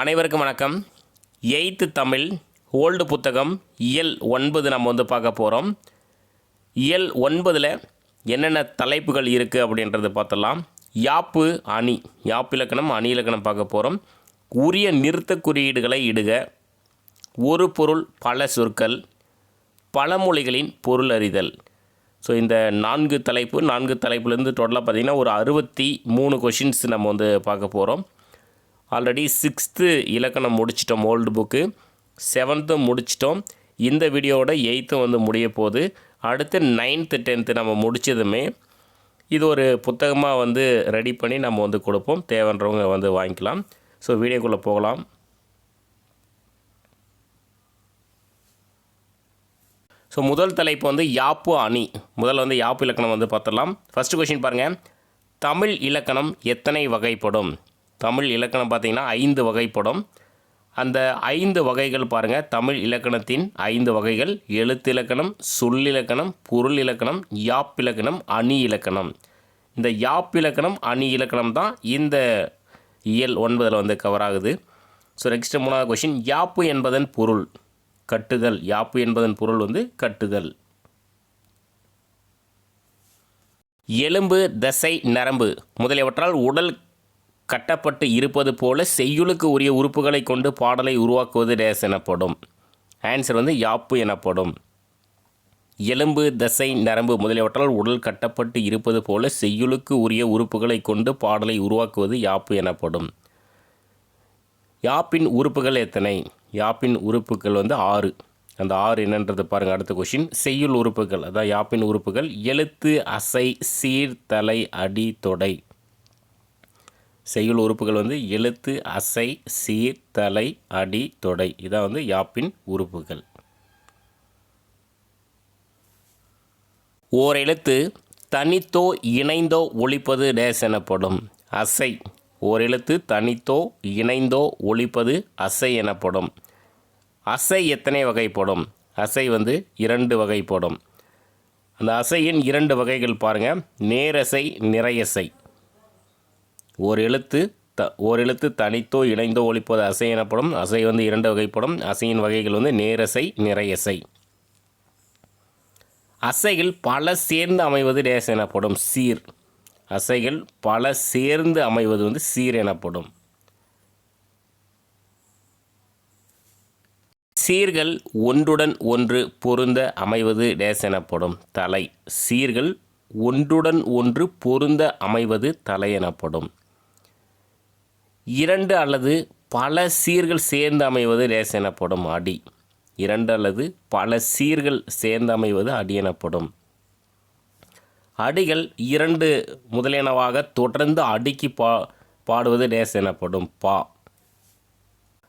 அனைவருக்கும் வணக்கம். Eighth Tamil old புத்தகம் இயல் ஒன்பது நம்ம வந்து பார்க்க போகிறோம் இயல் ஒன்பதில் என்னென்ன தலைப்புகள் இருக்குது அப்படின்றத பார்த்தலாம் யாப்பு அணி. யாப்பு இலக்கணம் அணி இலக்கணம் பார்க்க போகிறோம் உரிய நிறுத்த குறியீடுகளை இடுக. ஒரு பொருள் பல சொற்கள். பழமொழிகளின் பொருள் அறிதல். ஸோ இந்த நான்கு தலைப்பு நான்கு தலைப்புலேருந்து டோட்டலாக பார்த்திங்கன்னா ஒரு அறுபத்தி மூணு கொஷின்ஸ் நம்ம வந்து பார்க்க போகிறோம் ஆல்ரெடி சிக்ஸ்த்து இலக்கணம் முடிச்சிட்டோம் ஓல்டு புக்கு. செவன்த்தும் முடிச்சிட்டோம். இந்த வீடியோவோட எயித்தும் வந்து முடிய போகுது. அடுத்து நைன்த்து டென்த்து நம்ம முடித்ததுமே இது ஒரு புத்தகமாக வந்து ரெடி பண்ணி நம்ம வந்து கொடுப்போம். தேவைன்றவங்க வந்து வாங்கிக்கலாம். ஸோ வீடியோக்குள்ளே போகலாம். ஸோ முதல் தலைப்பு வந்து யாப்பு அணி. முதல்ல வந்து யாப்பு இலக்கணம் வந்து பார்த்துடலாம். ஃபஸ்ட்டு கொஷின் பாருங்கள் தமிழ் இலக்கணம் எத்தனை வகைப்படும்? தமிழ் இலக்கணம் பார்த்திங்கன்னா ஐந்து வகைப்படும். அந்த ஐந்து வகைகள் பாருங்கள் தமிழ் இலக்கணத்தின் ஐந்து வகைகள். எழுத்திலக்கணம் சொல்லிலக்கணம் பொருள் இலக்கணம் யாப்பிலக்கணம் அணி இலக்கணம். இந்த யாப்பிலக்கணம் அணி இலக்கணம் தான் இந்த இயல் ஒன்பதில் வந்து கவர் ஆகுது. ஸோ நெக்ஸ்ட் மூணாவது கொஷின் யாப்பு என்பதன் பொருள் கட்டுதல். யாப்பு என்பதன் பொருள் வந்து கட்டுதல். எலும்பு தசை நரம்பு முதலியவற்றால் உடல் கட்டப்பட்டு இருப்பது போல செய்யுளுக்கு உரிய உறுப்புகளை கொண்டு பாடலை உருவாக்குவது டேஸ் எனப்படும். ஆன்சர் வந்து யாப்பு எனப்படும். எலும்பு தசை நரம்பு முதலியவற்றால் உடல் கட்டப்பட்டு இருப்பது போல செய்யுளுக்கு உரிய உறுப்புகளை கொண்டு பாடலை உருவாக்குவது யாப்பு எனப்படும். யாப்பின் உறுப்புகள் எத்தனை? யாப்பின் உறுப்புகள் வந்து ஆறு. அந்த ஆறு என்னன்றது பாருங்கள் அடுத்த கொஷின் செய்யுள் உறுப்புகள் அதான் யாப்பின் உறுப்புகள். எழுத்து அசை சீர் தலை அடி தொடை. செய்யுள் உறுப்புகள் வந்து எழுத்து அசை சீர் தலை அடி தொடை. இதான் வந்து யாப்பின் உறுப்புகள். ஓர் எழுத்து தனித்தோ இணைந்தோ ஒழிப்பது டேஸ் எனப்படும் அசை. ஓர் எழுத்து தனித்தோ இணைந்தோ ஒழிப்பது அசை எனப்படும். அசை எத்தனை வகைப்படும்? அசை வந்து இரண்டு வகைப்படும். அந்த அசையின் இரண்டு வகைகள் பாருங்கள் நேரசை நிறையசை. ஓர் எழுத்து த ஓர் எழுத்து தனித்தோ இணைந்தோ ஒழிப்பது அசை எனப்படும். அசை வந்து இரண்டு வகைப்படும். அசையின் வகைகள் வந்து நேரசை நிறையசை. அசைகள் பல சேர்ந்து அமைவது டேஸ் எனப்படும். சீர். அசைகள் பல சேர்ந்து அமைவது வந்து சீர் எனப்படும். சீர்கள் ஒன்றுடன் ஒன்று பொருந்த அமைவது டேஸ் எனப்படும். தலை. சீர்கள் ஒன்றுடன் ஒன்று பொருந்த அமைவது தலை எனப்படும். இரண்டு அல்லது பல சீர்கள் சேர்ந்து அமைவது டேஸ் எனப்படும் அடி. இரண்டு அல்லது பல சீர்கள் சேர்ந்து அமைவது அடி எனப்படும். அடிகள் இரண்டு முதலியனவாக தொடர்ந்து அடுக்கி பா பாடுவது ரேஸ் எனப்படும். பா.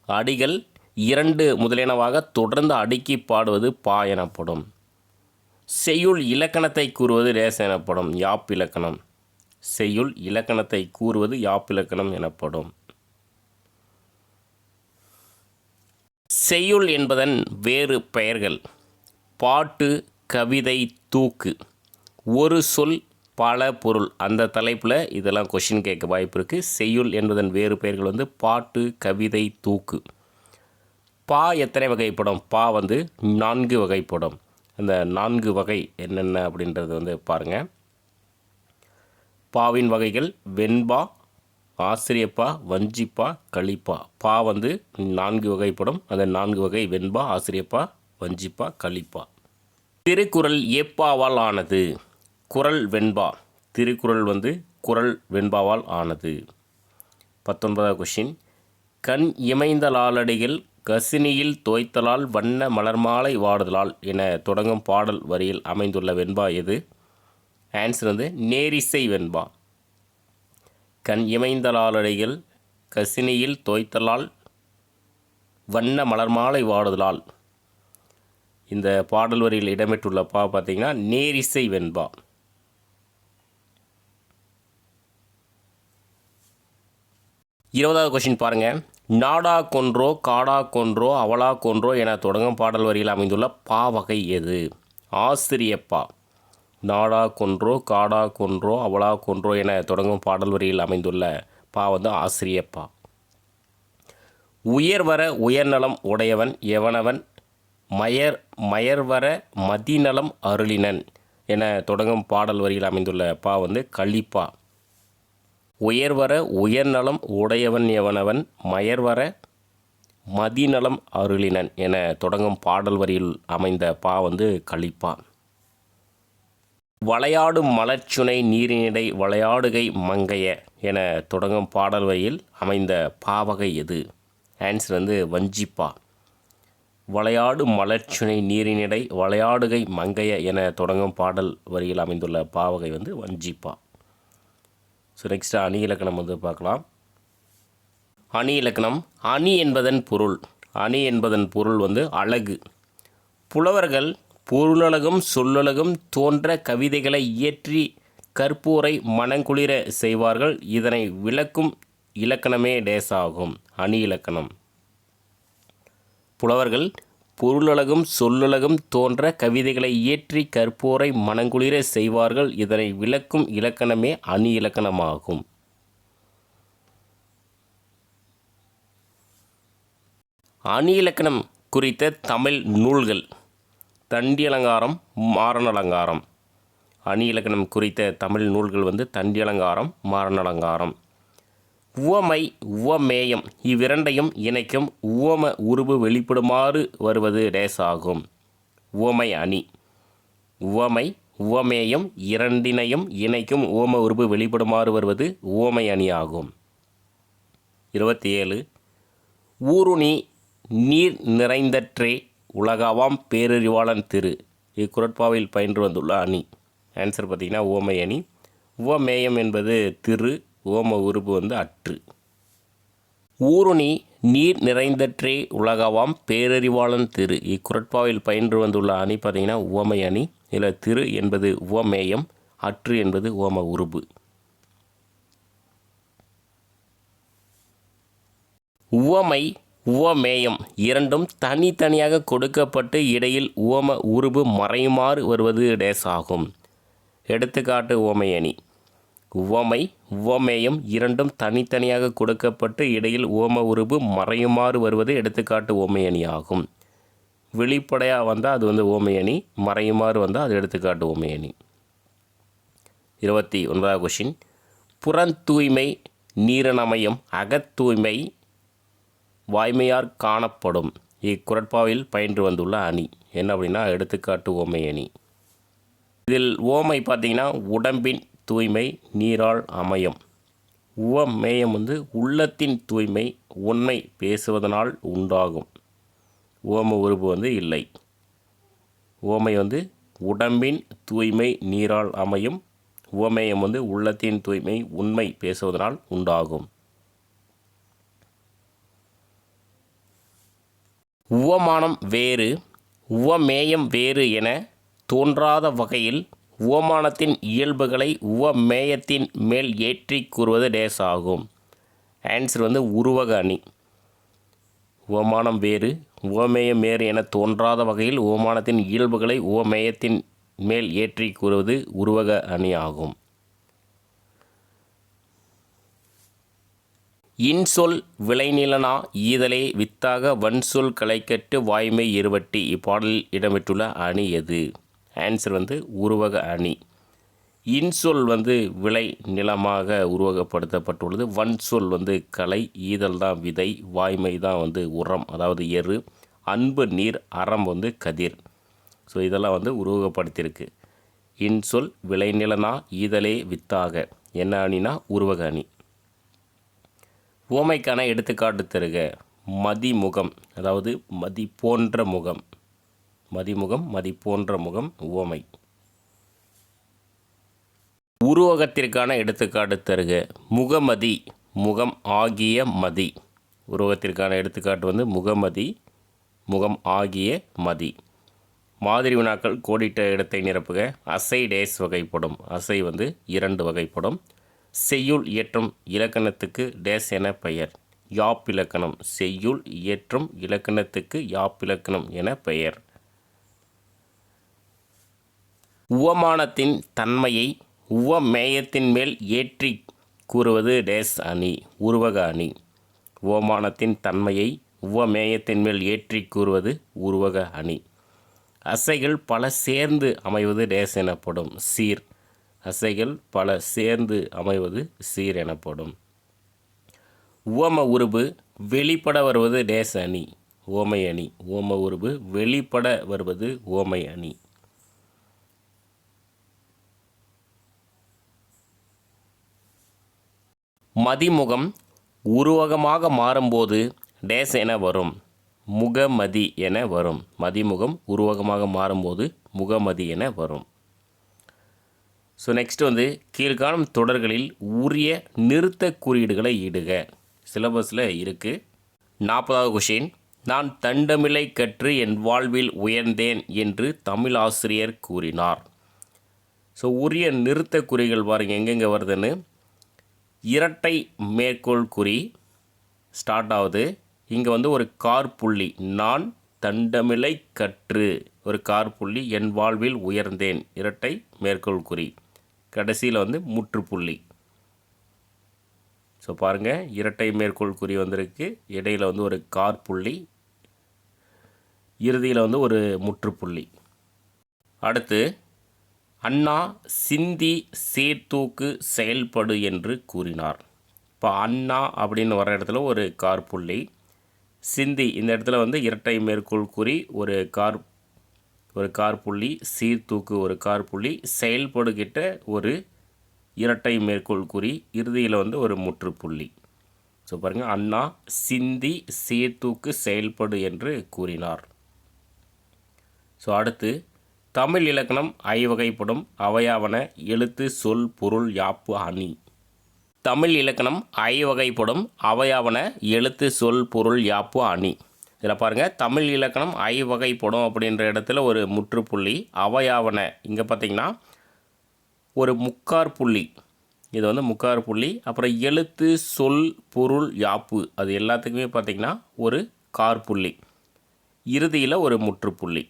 அடிகள் இரண்டு முதலியனவாக தொடர்ந்து அடுக்கி பாடுவது பா எனப்படும். செய்யுள் இலக்கணத்தை கூறுவது ரேஸ் எனப்படும். யாப் இலக்கணம். செய்யுள் இலக்கணத்தை கூறுவது யாப் இலக்கணம் எனப்படும். செய்யுள் என்பதன் வேறு பெயர்கள். பாட்டு கவிதை தூக்கு. ஒரு சொல் பல பொருள். அந்த தலைப்பில் இதெல்லாம் கொஷின் கேட்க வாய்ப்பு இருக்குது செய்யுள் என்பதன் வேறு பெயர்கள் வந்து பாட்டு கவிதை தூக்கு. பா எத்தனை வகைப்படும் பா வந்து நான்கு வகைப்படும் அந்த நான்கு வகை என்னென்ன அப்படின்றது வந்து பாருங்கள் பாவின் வகைகள் வெண்பா ஆசிரியப்பா வஞ்சிப்பா களிப்பா. பா வந்து நான்கு வகைப்படும். அந்த நான்கு வகை வெண்பா ஆசிரியப்பா வஞ்சிப்பா கலிப்பா திருக்குறள் ஏப்பாவால் ஆனது. குரல் வெண்பா. திருக்குறள் வந்து குரல் வெண்பாவால் ஆனது. பத்தொன்பதாவது கொஷின் கண் இமைந்தலாலடிகள் கசினியில் தோய்த்தலால் வண்ண மலர்மாலை வாடுதலால் என தொடங்கும் பாடல் வரியில் அமைந்துள்ள வெண்பா எது? ஆன்சர் வந்து நேரிசை வெண்பா. கண் இமைந்தலாலடைகள் கசினியில் தோய்த்தலால் வண்ண மலர்மாலை வாடுதலால். இந்த பாடல் வரியில் இடம்பெற்றுள்ள பா பார்த்தீங்கன்னா நேரிசை வெண்பா இருபதாவது கொஷின் பாருங்கள் நாடா கொன்றோ காடா கொன்றோ அவளா கொன்றோ என தொடங்கும் பாடல் வரியில் அமைந்துள்ள பா வகை எது? ஆசிரியப்பா. நாடா கொன்றோ காடா கொன்றோ அவளா கொன்றோ என தொடங்கும் பாடல் வரியில் அமைந்துள்ள பா வந்து ஆசிரியப்பா உயர்வர உயர்நலம் உடையவன் எவனவன்? மயர் மயர்வர மதிநலம் அருளினன் என தொடங்கும் பாடல் வரியில் அமைந்துள்ள பா வந்து கலிப்பா உயர்வர உயர்நலம் உடையவன் எவனவன்? மயர்வர மதிநலம் அருளினன் என தொடங்கும் பாடல் வரியில் அமைந்த பா வந்து கலிப்பா வளையாடும் மலர்ச்சுனை நீரினிடை வளையாடுகை மங்கைய என தொடங்கும் பாடல் வரியில் அமைந்த பாவகை எது? ஆன்சர் வந்து வஞ்சிப்பா. வளையாடு மலர்ச்சுனை நீரினிடை வளையாடுகை மங்கைய என தொடங்கும் பாடல் வரியில் அமைந்துள்ள பாவகை வந்து வஞ்சிப்பா. ஸோ நெக்ஸ்ட் அணி இலக்கணம் வந்து பார்க்கலாம். அணி இலக்கணம் அணி என்பதன் பொருள். அணி என்பதன் பொருள் வந்து அழகு. புலவர்கள் பொருளழகும் சொல்லழகும் தோன்ற கவிதைகளை இயற்றி கற்பூரை மனங்குளிர செய்வார்கள். இதனை விளக்கும் இலக்கணமே டேஸ் ஆகும் அணி இலக்கணம். புலவர்கள் பொருளழகும் சொல்லழகும் தோன்ற கவிதைகளை இயற்றி கற்போரை மனங்குளிர செய்வார்கள். இதனை விளக்கும் இலக்கணமே அணி இலக்கணமாகும். அணி இலக்கணம் குறித்த தமிழ் நூல்கள். தண்டி அலங்காரம் மாறன் அலங்காரம் அணி இலக்கணம் குறித்த தமிழ் நூல்கள் வந்து தண்டி அலங்காரம் மாறன் அலங்காரம் உவமை உவமேயம் இவ்விரண்டையும் இணைக்கும் உவம உருவு வெளிப்படுமாறு வருவது டேஸ் ஆகும் உவமை அணி. உவமை உவமேயம் இரண்டினையும் இணைக்கும் உவம உருவு வெளிப்படுமாறு வருவது உவமை அணி ஆகும் இருபத்தி ஏழு. ஊருணி நீர் நிறைந்தற்றே உலகாவாம் பேரறிவாளன் திரு. இக்குரட்பாவில் பயின்று வந்துள்ள அணி. ஆன்சர் பார்த்திங்கன்னா ஓமை அணி. உவமேயம் என்பது திரு ஓம உருபு வந்து அற்று. ஊருணி நீர் நிறைந்தற்றே உலகவாம் பேரறிவாளன் திரு. இக்குரட்பாவில் பயின்று வந்துள்ள அணி பார்த்தீங்கன்னா உவமை அணி. இதில் திரு என்பது உவமேயம் அற்று என்பது ஓம உருபு உவமை உவமேயம் இரண்டும் தனித்தனியாக கொடுக்கப்பட்டு இடையில் உவம உருபு மறையுமாறு வருவது டேஸ் ஆகும் எடுத்துக்காட்டு உவமையணி. உவமை உவமேயம் இரண்டும் தனித்தனியாக கொடுக்கப்பட்டு இடையில் உவம உருபு மறையுமாறு வருவது எடுத்துக்காட்டு உவமையணி ஆகும் வெளிப்படையாக வந்தால் அது வந்து ஓமையணி மறையுமாறு வந்தால் அது எடுத்துக்காட்டு ஓமையணி இருபத்தி ஒன்பதாவது கொஷின் புறந்தூய்மை நீரணமயம் அகத்தூய்மை வாய்மையார் காணப்படும். இக்குரட்பாவில் பயின்று வந்துள்ள அணி. என்ன அப்படின்னா எடுத்துக்காட்டு ஓமை அணி. இதில் ஓமை பார்த்தீங்கன்னா உடம்பின் தூய்மை நீரால் அமையும். உவமேயம் வந்து உள்ளத்தின் தூய்மை உண்மை பேசுவதனால் உண்டாகும். ஓம உருபு வந்து இல்லை. ஓமை வந்து உடம்பின் தூய்மை நீரால் அமையும். உவமேயம் வந்து உள்ளத்தின் தூய்மை உண்மை பேசுவதனால் உண்டாகும். உவமானம் வேறு உவமேயம் வேறு என தோன்றாத வகையில் உவமானத்தின் இயல்புகளை உவமேயத்தின் மேல் ஏற்றி கூறுவது டேஸ் ஆகும் ஆன்சர் வந்து உருவக அணி. உவமானம் வேறு உவமேயம் வேறு என தோன்றாத வகையில் உவமானத்தின் இயல்புகளை உவமேயத்தின் மேல் ஏற்றி கூறுவது உருவக அணி ஆகும் இன்சொல் விளைநிலனா ஈதலே வித்தாக வன்சொல் களைக்கட்டு வாய்மை இருவட்டி. இப்பாடலில் இடம்பெற்றுள்ள அணி எது? ஆன்சர் வந்து உருவக அணி. இன்சொல் வந்து விளை நிலமாக உருவகப்படுத்தப்பட்டுள்ளது. வன்சொல் வந்து கலை ஈதல் தான் விதை வாய்மை தான் வந்து உரம் அதாவது எரு. அன்பு நீர் அறம் வந்து கதிர். ஸோ இதெல்லாம் வந்து உருவகப்படுத்தியிருக்கு. இன்சொல் விளைநிலனா ஈதலே வித்தாக. என்ன அணினா? உருவக அணி. உவமைக்கான எடுத்துக்காட்டு தருக. மதிமுகம் அதாவது மதி போன்ற முகம். மதிமுகம் மதி போன்ற முகம் உவமை. உருவகத்திற்கான எடுத்துக்காட்டு தருக. முகமதி முகம் ஆகிய மதி. உருவகத்திற்கான எடுத்துக்காட்டு வந்து முகமதி முகம் ஆகிய மதி. மாதிரி வினாக்கள் கோடிட்ட இடத்தை நிரப்புக. அசை டேஸ் வகைப்படும். அசை வந்து இரண்டு வகைப்படும். செய்யுள் இயற்றும் இலக்கணத்துக்கு டேஸ் என பெயர். யாப்பிலக்கணம் செய்யுள் இயற்றும் இலக்கணத்துக்கு யாப்பிலக்கணம் என பெயர். உவமானத்தின் தன்மையை உவமேயத்தின் மேல் ஏற்றி கூறுவது டேஸ் அணி உருவக அணி. உவமானத்தின் தன்மையை உவமேயத்தின் மேல் ஏற்றி கூறுவது உருவக அணி. அசைகள் பல சேர்ந்து அமைவது டேஸ் எனப்படும். சீர். அசைகள் பல சேர்ந்து அமைவது சீர் எனப்படும். உவம உருபு வெளிப்பட வருவது டேச அணி ஓமை அணி. ஓம உருபு வெளிப்பட வருவது ஓமை அணி. மதிமுகம் உருவகமாக மாறும்போது டேஸ் என வரும் முகமதி என வரும். மதிமுகம் உருவகமாக மாறும்போது முகமதி என வரும். ஸோ நெக்ஸ்ட் வந்து கீழ்காணும் தொடர்களில் உரிய நிறுத்த குறியீடுகளை இடுக. சிலபஸில் இருக்குது நாற்பதாவது கொஷின் நான் தண்டமிழை கற்று என் வாழ்வில் உயர்ந்தேன் என்று தமிழ் ஆசிரியர் கூறினார். ஸோ உரிய நிறுத்த குறிகள் பாருங்கள் எங்கெங்கே வருதுன்னு. இரட்டை மேற்கோள் குறி ஸ்டார்ட் ஆகுது. இங்கே வந்து ஒரு கார் புள்ளி நான் தண்டமிழை கற்று ஒரு கார் புள்ளி என் வாழ்வில் உயர்ந்தேன். இரட்டை மேற்கோள் குறி. கடைசியில் வந்து முற்றுப்புள்ளி. ஸோ பாருங்கள் இரட்டை மேற்கோள் குறி வந்திருக்கு. இடையில் வந்து ஒரு கார் புள்ளி இறுதியில் வந்து ஒரு முற்றுப்புள்ளி. அடுத்து அண்ணா சிந்தி சேர்த்தூக்கு செயல்படு என்று கூறினார். இப்போ அண்ணா அப்படின்னு வர இடத்துல ஒரு கார் புள்ளி சிந்தி இந்த இடத்துல வந்து இரட்டை மேற்கோள் குறி ஒரு கார் ஒரு கார் புள்ளி சீர்தூக்கு ஒரு கார் புள்ளி செயல்படுகிட்ட ஒரு இரட்டை மேற்கோள் குறி இறுதியில் வந்து ஒரு முற்றுப்புள்ளி ஸோ பாருங்கள் அண்ணா சிந்தி சீர்தூக்கு செயல்படு என்று கூறினார். ஸோ அடுத்து தமிழ் இலக்கணம் ஐவகைப்படும் அவையாவன எழுத்து சொல் பொருள் யாப்பு அணி. தமிழ் இலக்கணம் ஐவகைப்படும் அவையாவன எழுத்து சொல் பொருள் யாப்பு அணி. இதில் பாருங்கள் தமிழ் இலக்கணம் ஐ வகைப்படும் அப்படின்ற இடத்துல ஒரு முற்றுப்புள்ளி அவையாவன. இங்கே பார்த்தீங்கன்னா ஒரு முக்கார் புள்ளி. இது வந்து முக்கார் புள்ளி. அப்புறம் எழுத்து சொல் பொருள் யாப்பு. அது எல்லாத்துக்குமே பார்த்திங்கன்னா ஒரு கார் புள்ளி. இறுதியில் ஒரு முற்றுப்புள்ளி.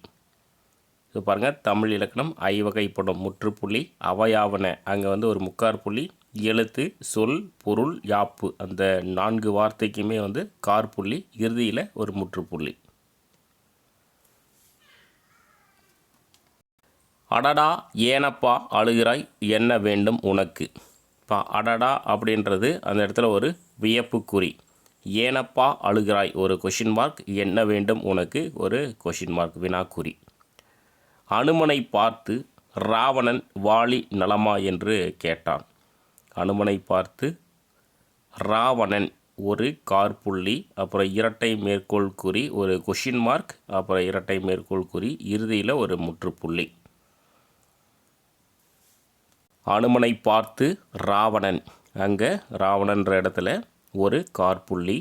இது பாருங்கள் தமிழ் இலக்கணம் ஐவகைப்படும் முற்றுப்புள்ளி அவையாவன. அங்கே வந்து ஒரு முக்கார் புள்ளி. எழுத்து சொல் பொருள் யாப்பு. அந்த நான்கு வார்த்தைக்குமே வந்து கார் புள்ளி இறுதியில் ஒரு முற்றுப்புள்ளி அடடா ஏனப்பா அழுகிறாய் என்ன வேண்டும் உனக்கு? இப்போ அடடா அப்படின்றது அந்த இடத்துல ஒரு வியப்பு குறி. ஏனப்பா அழுகிறாய் ஒரு கொஷின் மார்க் என்ன வேண்டும் உனக்கு? ஒரு கொஷின் மார்க் வினாக்குறி. அனுமனை பார்த்து ராவணன் வாலி நலமா? என்று கேட்டான். அனுமனை பார்த்து ராவணன் ஒரு கார்புள்ளி அப்புறம் இரட்டை மேற்கோள் குறி ஒரு கொஷின் மார்க் அப்புறம் இரட்டை மேற்கோள் குறி இறுதியில் ஒரு முற்றுப்புள்ளி. அனுமனை பார்த்து ராவணன் அங்கே ராவணன்ற இடத்துல ஒரு கார்புள்ளி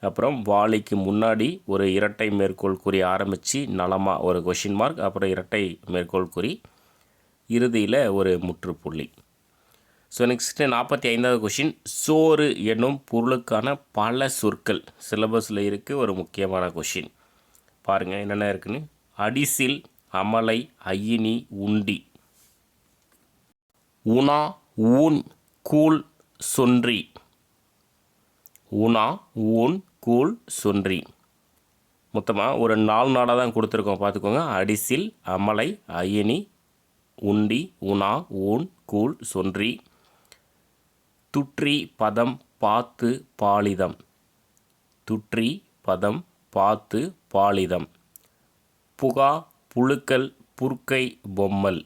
அப்புறம் வாளிக்கு முன்னாடி ஒரு இரட்டை மேற்கோள் குறி ஆரம்பித்து நலமாக ஒரு கொஷின் மார்க் அப்புறம் இரட்டை மேற்கோள் குறி இறுதியில் ஒரு முற்றுப்புள்ளி. ஸோ நெக்ஸ்ட்டு நாற்பத்தி ஐந்தாவது கொஷின் சோறு என்னும் பொருளுக்கான பல சொற்கள். சிலபஸில் இருக்குது ஒரு முக்கியமான கொஷின் பாருங்கள் என்னென்ன இருக்குன்னு? அடிசில் அமலை ஐயினி உண்டி. உணா ஊன் கூழ் சொன்றி. உணா ஊன் கூழ் சொன்றி. மொத்தமாக ஒரு நாலு நாடாக தான் கொடுத்துருக்கோம் பார்த்துக்கோங்க. அடிசில் அமலை அயனி உண்டி உணா ஊன் கூழ் சொன்றி. துற்றி பதம் பாத்து பாலிதம். துற்றி பதம் பாத்து பாலிதம். புகா புழுக்கள் புற்கை பொம்மல்.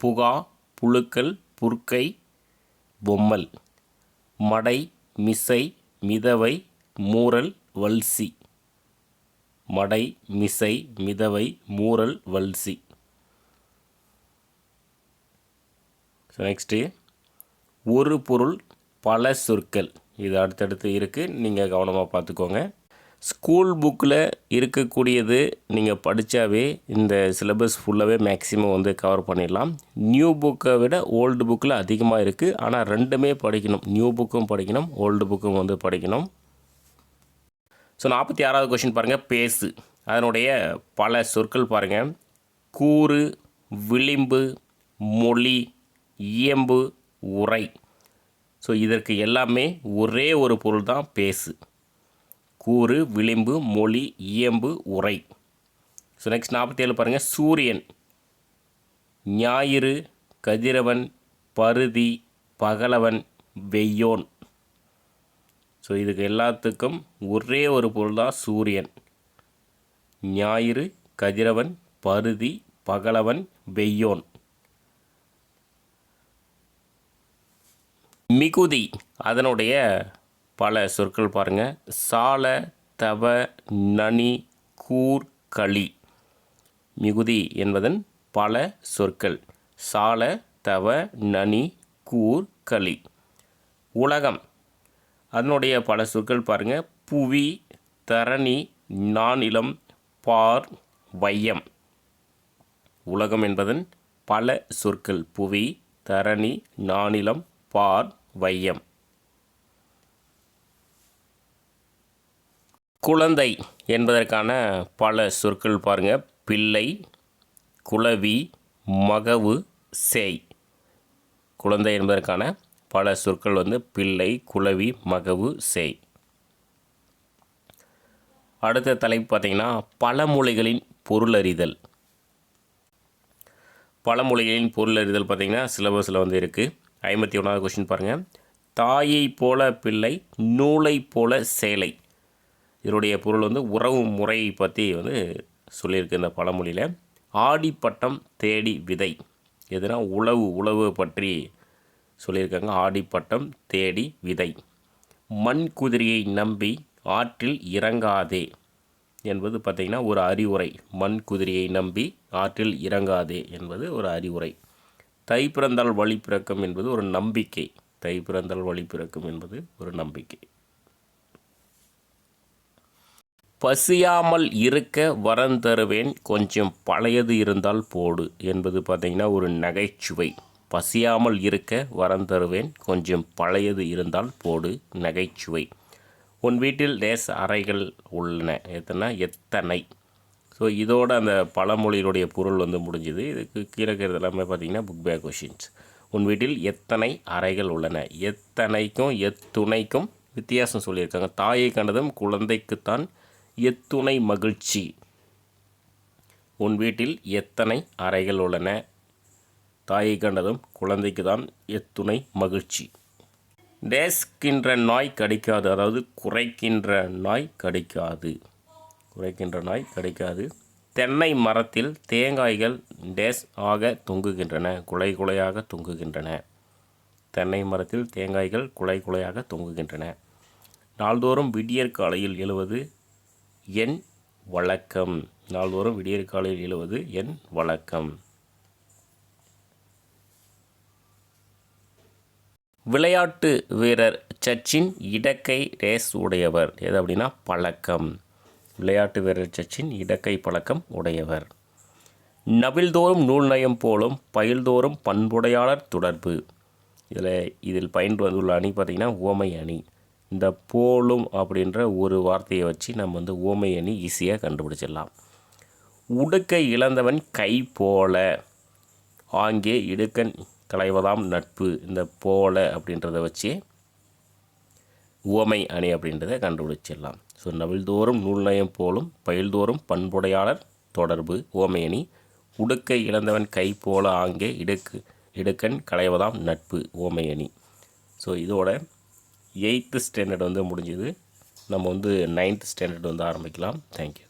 புகா புழுக்கள் புற்கை பொம்மல். மடை மிசை மிதவை மூரல் வல்சி. மடை மிசை மிதவை மூரல் வல்சி. ஸோ நெக்ஸ்ட்டு ஒரு பொருள் பல சொற்கள். இது அடுத்தடுத்து இருக்குது நீங்கள் கவனமாக பார்த்துக்கோங்க. ஸ்கூல் புக்கில் இருக்கக்கூடியது நீங்கள் படித்தாவே இந்த சிலபஸ் ஃபுல்லாகவே மேக்ஸிமம் வந்து கவர் பண்ணிடலாம். நியூ புக்கை விட ஓல்டு புக்கில் அதிகமாக இருக்குது ஆனால் ரெண்டுமே படிக்கணும். நியூ புக்கும் படிக்கணும். ஓல்டு புக்கும் வந்து படிக்கணும். ஸோ நாற்பத்தி ஆறாவது கொஷின் பாருங்கள் பேசு. அதனுடைய பல சொற்கள் பாருங்கள் கூறு விளிம்பு மொழி இயம்பு உரை. ஸோ இதற்கு எல்லாமே ஒரே ஒரு பொருள் தான் பேசு. கூறு விளிம்பு மொழி இயம்பு உரை. ஸோ நெக்ஸ்ட் நாற்பத்தேழு பாருங்கள் சூரியன் ஞாயிறு கதிரவன் பருதி பகலவன் வெய்யோன். ஸோ இதுக்கு எல்லாத்துக்கும் ஒரே ஒரு பொருள் தான் சூரியன். ஞாயிறு கதிரவன் பருதி பகலவன் வெய்யோன். மிகுதி. அதனுடைய பல சொற்கள் பாருங்கள் சால தவ நனி கூர் களி. மிகுதி என்பதன் பல சொற்கள். சால தவ நனி கூர் களி. உலகம். அதனுடைய பல சொற்கள் பாருங்கள் புவி தரணி நானிலம் பார் வையம். உலகம் என்பதன் பல சொற்கள். புவி தரணி நானிலம் பார் வையம். குழந்தை என்பதற்கான பல சொற்கள் பாருங்க. பிள்ளை குளவி மகவு சேய். குழந்தை என்பதற்கான பல சொற்கள் வந்து பிள்ளை குளவி மகவு சேய். அடுத்த தலைப்பு பார்த்தீங்கன்னா பழமொழிகளின் பொருளறிதல். பழமொழிகளின் பொருளறிதல் பார்த்திங்கன்னா சிலபஸில் வந்து இருக்குது ஐம்பத்தி ஒன்றாவது கொஷின் பாருங்கள் தாயை போல பிள்ளை நூலை போல சேலை. இதனுடைய பொருள் வந்து உறவு முறையை பற்றி வந்து சொல்லியிருக்கு இந்த பழமொழியில். ஆடிப்பட்டம் தேடி விதை. எதுனா உழவு உழவு பற்றி சொல்லியிருக்காங்க. ஆடிப்பட்டம் தேடி விதை. மண் குதிரையை நம்பி ஆற்றில் இறங்காதே என்பது பார்த்திங்கன்னா ஒரு அறிவுரை. மண் குதிரையை நம்பி ஆற்றில் இறங்காதே என்பது ஒரு அறிவுரை. தை பிறந்தால் வழி பிறக்கம் என்பது ஒரு நம்பிக்கை. தை பிறந்தால் வழி பிறக்கும் என்பது ஒரு நம்பிக்கை. பசியாமல் இருக்க வரம் தருவேன் கொஞ்சம் பழையது இருந்தால் போடு என்பது பார்த்திங்கன்னா ஒரு நகைச்சுவை. பசியாமல் இருக்க வரம் தருவேன் கொஞ்சம் பழையது இருந்தால் போடு நகைச்சுவை. உன் வீட்டில் லேஸ் அறைகள் உள்ளன எத்தனை? எத்தனை? ஸோ இதோட அந்த பழமொழியினுடைய பொருள் வந்து முடிஞ்சுது. இதுக்கு கீழே இருக்கிறது எல்லாமே பார்த்தீங்கன்னா புக் பேக் கொஷின்ஸ் உன் வீட்டில் எத்தனை அறைகள் உள்ளன? எத்தனைக்கும் எத்துணைக்கும் வித்தியாசம் சொல்லியிருக்காங்க. தாயை கண்டதும் குழந்தைக்குத்தான் எத்துணை மகிழ்ச்சி. உன் வீட்டில் எத்தனை அறைகள் உள்ளன? தாயை கண்டதும் குழந்தைக்கு தான் எத்துணை மகிழ்ச்சி. டேஸ்கின்ற நாய் கடிக்காது. அதாவது குறைக்கின்ற நாய் கடிக்காது. குறைக்கின்ற நாய் கிடைக்காது. தென்னை மரத்தில் தேங்காய்கள் டேஸ் ஆக தொங்குகின்றன குலை குலையாக தொங்குகின்றன. தென்னை மரத்தில் தேங்காய்கள் குலை குலையாக தொங்குகின்றன. நாள்தோறும் விடியற் காலையில் எழுவது என் வழக்கம். நாள்தோறும் விடியற் காலையில் எழுவது என் வழக்கம். விளையாட்டு வீரர் சச்சின் இடக்கை ரேஸ் உடையவர். எது அப்படின்னா பழக்கம். விளையாட்டு வீரர் சச்சின் இடக்கை பழக்கம் உடையவர். நவில்தோறும் நூல் நயம் போலும் பயில்தோறும் பண்புடையாளர் தொடர்பு. இதில் இதில் பயின்று வந்துள்ள அணி பார்த்திங்கன்னா ஓமை அணி. இந்த போலும் அப்படின்ற ஒரு வார்த்தையை வச்சு நம்ம வந்து ஓமை அணி ஈஸியாக கண்டுபிடிச்சிடலாம். உடுக்கை இழந்தவன் கை போல. ஆங்கே இடுக்கன் களைவதாம் நட்பு. இந்த போல அப்படின்றத வச்சு உவமை அணி அப்படின்றத கண்டுபிடிச்சிடலாம். ஸோ நவில்தோறும் நூல்நயம் போலும் பயில்தோறும் பண்புடையாளர் தொடர்பு ஓமையணி உடுக்கை இழந்தவன் கை போல ஆங்கே இடுக்கு இடுக்கன் களைவதாம் நட்பு ஓமையணி. ஸோ இதோட எயித்து ஸ்டாண்டர்ட் வந்து முடிஞ்சுது. நம்ம வந்து நைன்த் ஸ்டாண்டர்ட் வந்து ஆரம்பிக்கலாம். தேங்க்யூ.